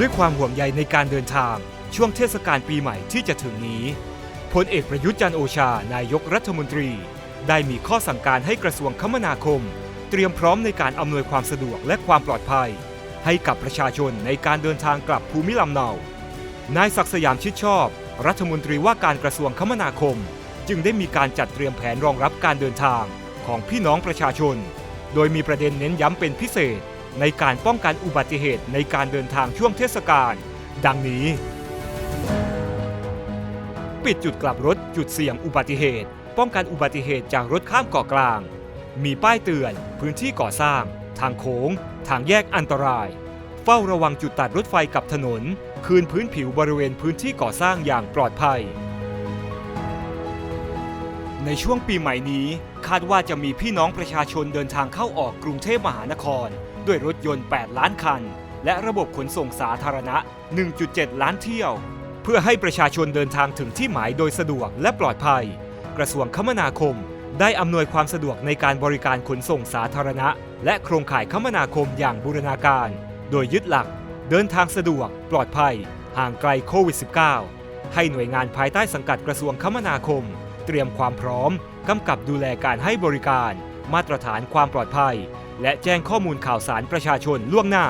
ด้วยความห่วงใยในการเดินทาง ช่วงเทศกาลปีใหม่ที่จะถึงนี้พลเอกประยุทธ์จันโอชา นายกรัฐมนตรี ได้มีข้อสั่งการให้กระทรวงคมนาคม เตรียมพร้อมในการอำนวยความสะดวกและความปลอดภัย ให้กับประชาชนในการเดินทางกลับภูมิลำเนานายศักสยามชิดชอบ รัฐมนตรีว่าการกระทรวงคมนาคม จึงได้มีการจัดเตรียมแผนรองรับการเดินทางของพี่น้องประชาชน โดยมีประเด็นเน้นย้ำเป็นพิเศษ ในการป้องกันอุบัติเหตุในการเดินทางช่วงเทศกาลดังนี้ ปิดจุดกลับรถจุดเสี่ยงอุบัติเหตุ ป้องกันอุบัติเหตุจากรถข้ามเกาะกลาง มีป้ายเตือน พื้นที่ก่อสร้าง ทางโค้ง ทางแยกอันตราย เฝ้าระวังจุดตัดรถไฟกับถนน คืนพื้นผิวบริเวณพื้นที่ก่อสร้างอย่างปลอดภัยในช่วงปีใหม่นี้ คาดว่าจะมีพี่น้องประชาชนเดินทางเข้าออกกรุงเทพมหานคร ด้วยรถยนต์ 8 ล้านคัน และระบบขนส่งสาธารณะ 1.7 ล้านเที่ยว เพื่อให้ประชาชนเดินทางถึงที่หมายโดยสะดวกและปลอดภัย กระทรวงคมนาคม ได้อำนวยความสะดวกในการบริการขนส่งสาธารณะ และโครงข่ายคมนาคมอย่างบูรณาการ โดยยึดหลัก เดินทางสะดวก ปลอดภัย ห่างไกลโควิด -19 ให้หน่วยงานภายใต้สังกัดกระทรวงคมนาคม เตรียมความพร้อมกำกับดูแลการให้บริการ มาตรฐานความปลอดภัย และแจ้งข้อมูลข่าวสารประชาชนล่วงหน้า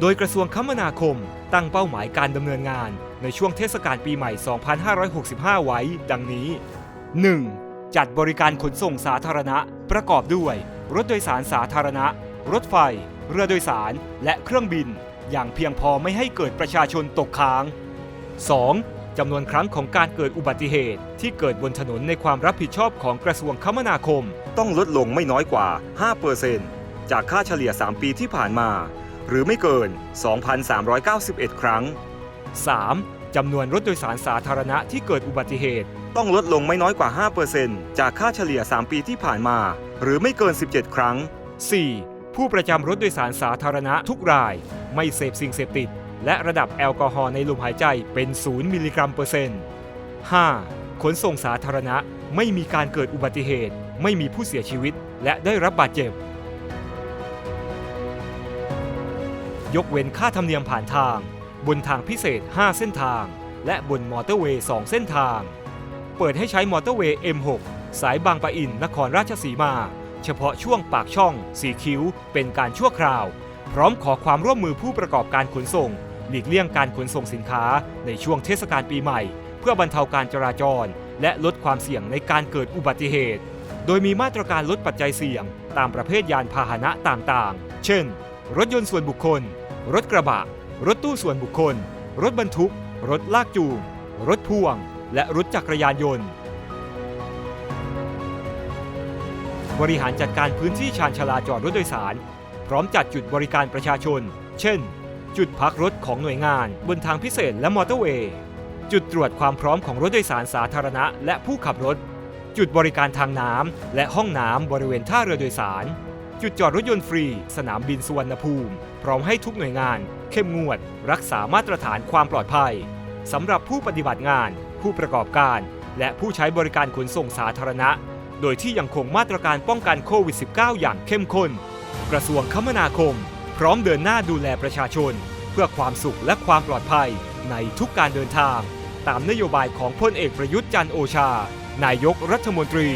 โดยกระทรวงคมนาคมตั้งเป้าหมายการดำเนินงานในช่วงเทศกาลปีใหม่ 2565 ไว้ ดังนี้ 1. จัดบริการขนส่งสาธารณะ ประกอบด้วย รถโดยสารสาธารณะ รถไฟ เรือโดยสาร และเครื่องบิน อย่างเพียงพอไม่ให้เกิดประชาชนตกค้าง 2. จำนวนครั้งของการเกิดอุบัติเหตุ ที่เกิดบนถนนในความรับผิดชอบของกระทรวงคมนาคม ต้องลดลงไม่น้อยกว่า 5%จากค่าเฉลี่ย 3 ปีที่ผ่านมา หรือไม่เกิน 2,391 ครั้ง 3. จำนวนรถโดยสารสาธารณะที่เกิดอุบัติเหตุ ต้องลดลงไม่น้อยกว่า 5%จากค่าเฉลี่ย 3 ปีที่ผ่านมา หรือไม่เกิน 17 ครั้ง 4. ผู้ประจำรถโดยสารสาธารณะทุกราย ไม่เสพสิ่งเสพติด และระดับแอลกอฮอล์ในลมหายใจเป็น 0 มิลลิกรัมเปอร์เซ็นต์ 5. ขนส่งสาธารณะไม่มีการเกิดอุบัติเหตุ ไม่มีผู้เสียชีวิต และได้รับบาดเจ็บ ยกเว้นค่าธรรมเนียมผ่านทาง บนทางพิเศษ 5 เส้นทาง และบนมอเตอร์เวย์ 2 เส้นทาง เปิดให้ใช้มอเตอร์เวย์ M6 สายบางปะอิน นครราชสีมา เฉพาะช่วงปากช่อง สีคิ้ว เป็นการชั่วคราว พร้อมขอความร่วมมือผู้ประกอบการขนส่ง หลีกเลี่ยงการขนส่งสินค้าในช่วงเทศกาลปีใหม่ เพื่อบรรเทาการจราจร และลดความเสี่ยงในการเกิดอุบัติเหตุ โดยมีมาตรการลดปัจจัยเสี่ยง ตามประเภทยานพาหนะต่างๆ เช่น รถยนต์ส่วนบุคคล รถกระบะ รถตู้ส่วนบุคคล รถบรรทุก รถลากจูง รถพ่วง และรถจักรยานยนต์บริหารจัดการพื้นที่ชานชาลาจอดรถโดยสาร พร้อมจัดจุดบริการประชาชน เช่น จุดพักรถของหน่วยงานบนทางพิเศษและมอเตอร์เวย์ จุดตรวจความพร้อมของรถโดยสารสาธารณะ และผู้ขับรถ จุดบริการทางน้ำและห้องน้ำบริเวณท่าเรือโดยสาร จุดจอดรถยนต์ฟรี สนามบินสุวรรณภูมิ พร้อมให้ทุกหน่วยงาน เข้มงวด รักษามาตรฐานความปลอดภัยสำหรับผู้ปฏิบัติงาน ผู้ประกอบการ และผู้ใช้บริการขนส่งสาธารณะ โดยที่ยังคงมาตรการป้องกันโควิด -19 อย่างเข้มข้น กระทรวงคมนาคม พร้อมเดินหน้าดูแลประชาชน เพื่อความสุขและความปลอดภัยในทุกการเดินทาง ตามนโยบายของพลเอกประยุทธ์จันโอชา นายกรัฐมนตรี